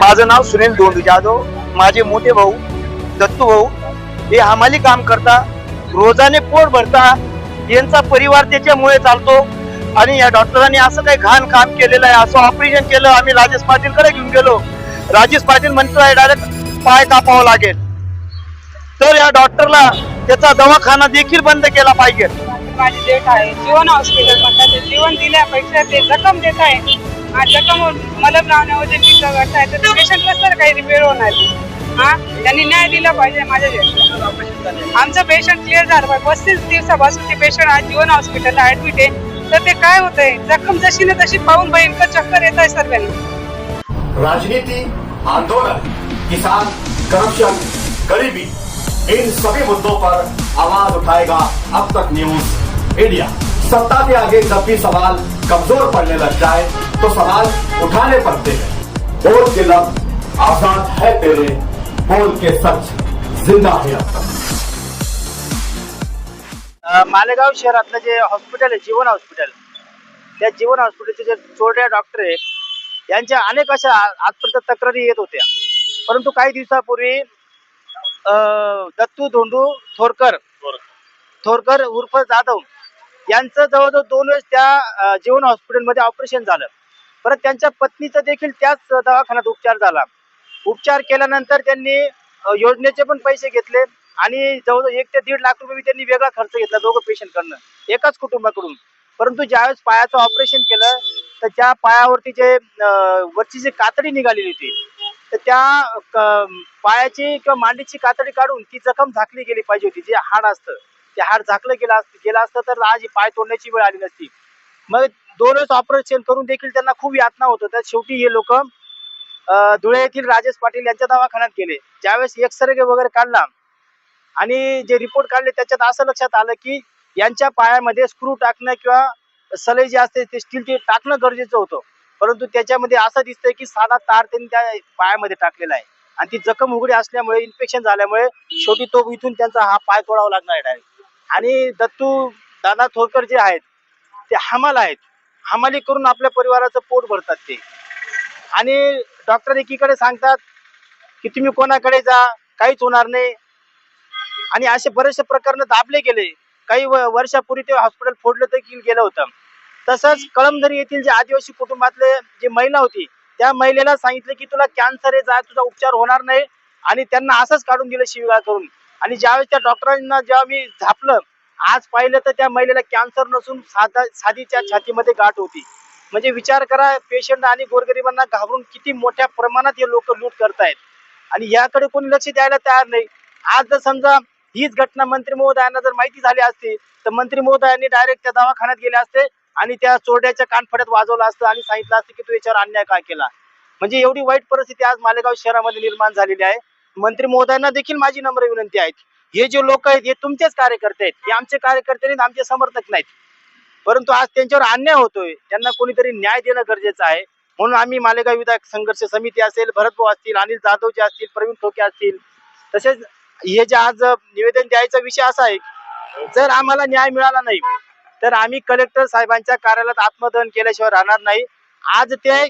माझं नाव सुनील दोंडू जाधव. माझे मोठे भाऊ दत्तू भाऊ. हे हमाली काम करता. रोजाने पोट भरता. यांचा परिवार त्याच्यामुळे चालतो आणि या डॉक्टरांनी असं काही घाण काम केलेलं आहे असं ऑपरेशन केलं आम्ही राजेश पाटीलकडे घेऊन गेलो. राजेश पाटील म्हणतोय डायरेक्ट पाय कापावं लागेल. तर या डॉक्टरला त्याचा दवाखाना देखील बंद केला पाहिजे. माझी डेट आहे. जीवन हॉस्पिटल म्हणतात जीवन दिल्यापेक्षा ते जखम देत आहे. जखम मलम लावण्यामध्ये पिकं करताय तर पेशंट कसं काही रिपेअर होणार हा? त्यांनी न्याय दिला पाहिजे माझ्या आमचं पेशंट क्लिअर झालं पाहिजे. पस्तीस दिवसापासून ते पेशंट आज जीवन हॉस्पिटलला ऍडमिट आहे. तर ते काय होतंय? जखम जशी ना तशी पाहून भयंकर चक्कर येत आहे सर्वांना. राजनीती आंदोलन किसान करप्शन गरीबी इन सभी मुद्दों पर आवाज उठाएगा अब तक न्यूज इंडिया सत्ता के आगे जब भी सवाल कमजोर पड़ने लग जाए तो सवाल उठाने पड़ते हैं। बोल के लब आजाद है तेरे बोल के सच जिंदा है मालेगाव शहरातलं जे हॉस्पिटल आहे जीवन हॉस्पिटल त्या जीवन हॉस्पिटलचे जे चोरड्या डॉक्टर आहेत यांच्या अनेक अशा आजपर्यंत तक्रारी येत होत्या. परंतु काही दिवसापूर्वी दत्तू धोंडू थोरकर थोरकर उर्फ जाधव यांचं जवळजवळ दोन वेळेस त्या जीवन हॉस्पिटलमध्ये ऑपरेशन झालं. परत त्यांच्या पत्नीचं देखील त्याच दवाखान्यात उपचार झाला. उपचार केल्यानंतर त्यांनी योजनेचे पण पैसे घेतले आणि जवळजवळ एक ते दीड लाख रुपये त्यांनी वेगळा खर्च घेतला दोघं पेशंटकडनं एकाच कुटुंबाकडून. परंतु ज्यावेळेस पायाचं ऑपरेशन केलं तर त्या पायावरती जे वरची जी कातडी निघालेली होती तर त्या क- पायाची किंवा मांडीची कातडी काढून ती जखम झाकली गेली पाहिजे होती जे हाड असतं. ते हाड झाकलं गेलं असतं गेलं असतं तर आज पाय तोडण्याची वेळ आली नसती. मग दोनच ऑपरेशन करून देखील त्यांना खूप यातना होत तर शेवटी हे लोक धुळे येथील राजेश पाटील यांच्या दवाखान्यात गेले. ज्यावेळेस एक्सरे वगैरे काढला आणि जे रिपोर्ट काढले त्याच्यात असं लक्षात आलं की यांच्या पायामध्ये स्क्रू टाकणं किंवा सलई जे असते ते स्टीलचे टाकणं गरजेचं होतं. परंतु त्याच्यामध्ये असं दिसतंय की साधा तार त्यांनी त्या पायामध्ये टाकलेला आहे. आणि ती जखम उघडी असल्यामुळे इन्फेक्शन झाल्यामुळे शेवटी तो इथून त्यांचा हा पाय तोडावा लागणार आहे डायरेक्ट आणि दत्तू दादा थोरकर जे आहेत ते हमाल आहेत. हमाली करून आपल्या परिवाराचं पोट भरतात ते. आणि डॉक्टर एकीकडे सांगतात की तुम्ही कोणाकडे जा काहीच होणार नाही. आणि असे बरेचसे प्रकरण दाबले गेले. काही वर्षापूर्वी ते हॉस्पिटल फोडलं देखील गेलं होतं. तसंच कळमधरी येथील जे आदिवासी कुटुंबातले जी महिला होती त्या महिलेला सांगितलं की तुला कॅन्सर आहे जा तुझा उपचार होणार नाही. आणि त्यांना असंच काढून दिलं शिवगाळ करून. आणि ज्यावेळेस त्या डॉक्टरांना जेव्हा मी झापलं आज पाहिलं तर त्या महिलेला कॅन्सर नसून साधा साधीच्या छातीमध्ये गाठ होती. म्हणजे विचार करा पेशंट आणि गोरगरिबांना घाबरून किती मोठ्या प्रमाणात हे लोक लूट करतायत. आणि याकडे कोणी लक्ष द्यायला तयार नाही. आज जर समजा हीच घटना मंत्री महोदयांना जर माहिती झाली असती तर मंत्री महोदयांनी डायरेक्ट त्या दवाखान्यात गेले असते आणि त्या चोरड्याच्या कानफड्यात वाजवलं असतं आणि सांगितलं असतं की तू याच्यावर अन्याय काय केला? म्हणजे एवढी वाईट परिस्थिती आज मालेगाव शहरामध्ये निर्माण झालेली आहे. मंत्री महोदयांना देखील माझी नम्र विनंती आहे. हे जे लोक आहेत हे तुमचेच कार्यकर्ते आहेत. हे आमचे कार्यकर्ते नाहीत आमचे समर्थक नाहीत. परंतु आज त्यांच्यावर अन्याय होतोय. त्यांना कोणीतरी न्याय देणं गरजेचं आहे. म्हणून आम्ही मालेगाव विधायक संघर्ष समिती असेल भरतभाऊ असतील अनिल जाधव जे असतील प्रवीण ठोके असतील तसेच हे जे आज निवेदन द्यायचा विषय असा आहे जर आम्हाला न्याय मिळाला नाही तर आम्ही कलेक्टर साहेबांच्या कार्यालयात आत्मदहन केल्याशिवाय राहणार नाही. आज ते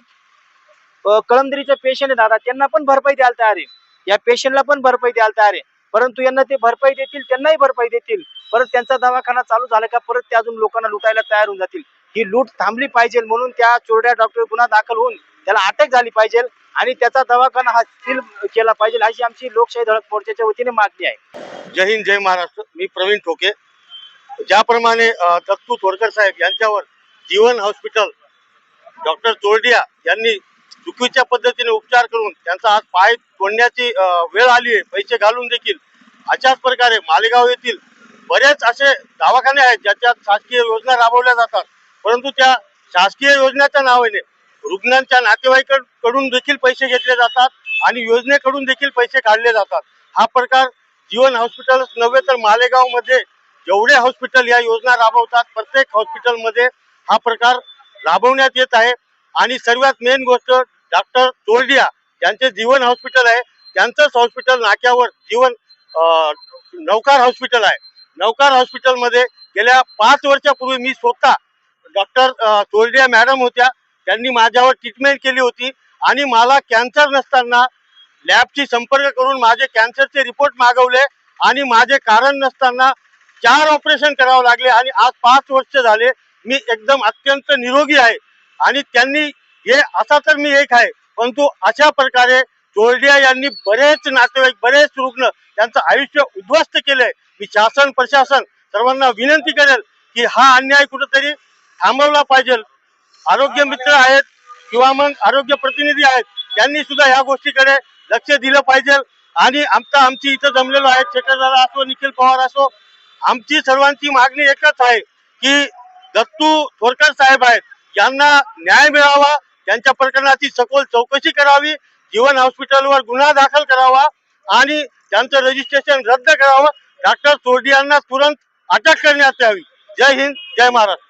कळमदरीचे पेशंट दादा त्यांना पण भरपाई द्यायला तयार आहे. या पेशंटला पण भरपाई द्यायला तयार आहे. परंतु यांना ते भरपाई देतील त्यांनाही भरपाई देतील. परत त्यांचा दवाखाना चालू झाला का परत ते अजून लोकांना लुटायला तयार होऊन जातील. ही लूट थांबली पाहिजे म्हणून त्या चोरड्या डॉक्टर गुन्हा दाखल होऊन त्याला अटक झाली पाहिजे आणि त्याचा दवाखाना हा सील केला पाहिजे अशी आमची लोकशाही धडक मोर्चाच्या वतीने मागणी आहे. जय हिंद जय महाराष्ट्र. मी प्रवीण ठोके. ज्याप्रमाणे दत्तू थोरकर साहेब यांच्यावर जीवन हॉस्पिटल डॉक्टर चोरडिया यांनी चुकीच्या पद्धतीने उपचार करून त्यांचा आज पाय तोडण्याची वेळ आली आहे पैसे घालून देखील. अशाच प्रकारे मालेगाव येथील बरेच असे दवाखाने आहेत ज्याच्यात शासकीय योजना राबवल्या जातात. परंतु त्या शासकीय योजनेच्या नावाने रुग्णांच्या नातेवाईकांकडून देखील पैसे घेतले जातात आणि योजनेकडून देखील पैसे काढले जातात. हा प्रकार जीवन हॉस्पिटल नव्हे तर मालेगावमध्ये जेवढे हॉस्पिटल या योजना राबवतात प्रत्येक हॉस्पिटलमध्ये हा प्रकार राबवण्यात येत आहे. आणि सर्वात मेन गोष्ट डॉक्टर तोरडिया यांचे जीवन हॉस्पिटल आहे. त्यांचंच हॉस्पिटल नाक्यावर जीवन नौकार हॉस्पिटल आहे. नौकार हॉस्पिटलमध्ये गेल्या पाच वर्षापूर्वी मी स्वतः डॉक्टर तोरडिया मॅडम होत्या. त्यांनी माझ्यावर ट्रीटमेंट केली होती आणि मला कॅन्सर नसताना लॅबशी संपर्क करून माझे कॅन्सरचे रिपोर्ट मागवले आणि माझे कारण नसताना चार ऑपरेशन करावं लागले आणि आज पाच वर्ष झाले मी एकदम अत्यंत निरोगी आहे. आणि त्यांनी हे असा तर मी एक आहे परंतु अशा प्रकारे चोरडिया यांनी बरेच नातेवाईक बरेच रुग्ण यांचं आयुष्य उद्ध्वस्त केलंय. मी शासन प्रशासन सर्वांना विनंती करेल की हा अन्याय कुठेतरी थांबवला पाहिजे. आरोग्य मित्र आहेत किंवा मग आरोग्य प्रतिनिधी आहेत त्यांनी सुद्धा ह्या गोष्टीकडे लक्ष दिलं पाहिजे. आणि आमचा आमची इथं जमलेलो आहे शेखरदादा असो निखिल पवार असो आमची सर्वांची मागणी एकच आहे की दत्तू थोरकर साहेब आहेत. यांना न्याय मिळावा त्यांच्या प्रकरणाची सखोल चौकशी करावी जीवन हॉस्पिटलवर गुन्हा दाखल करावा आणि त्यांचं रजिस्ट्रेशन रद्द करावं. डॉक्टर चोरडी यांना तुरंत अटक करण्यात यावी. जय हिंद जय महाराष्ट्र.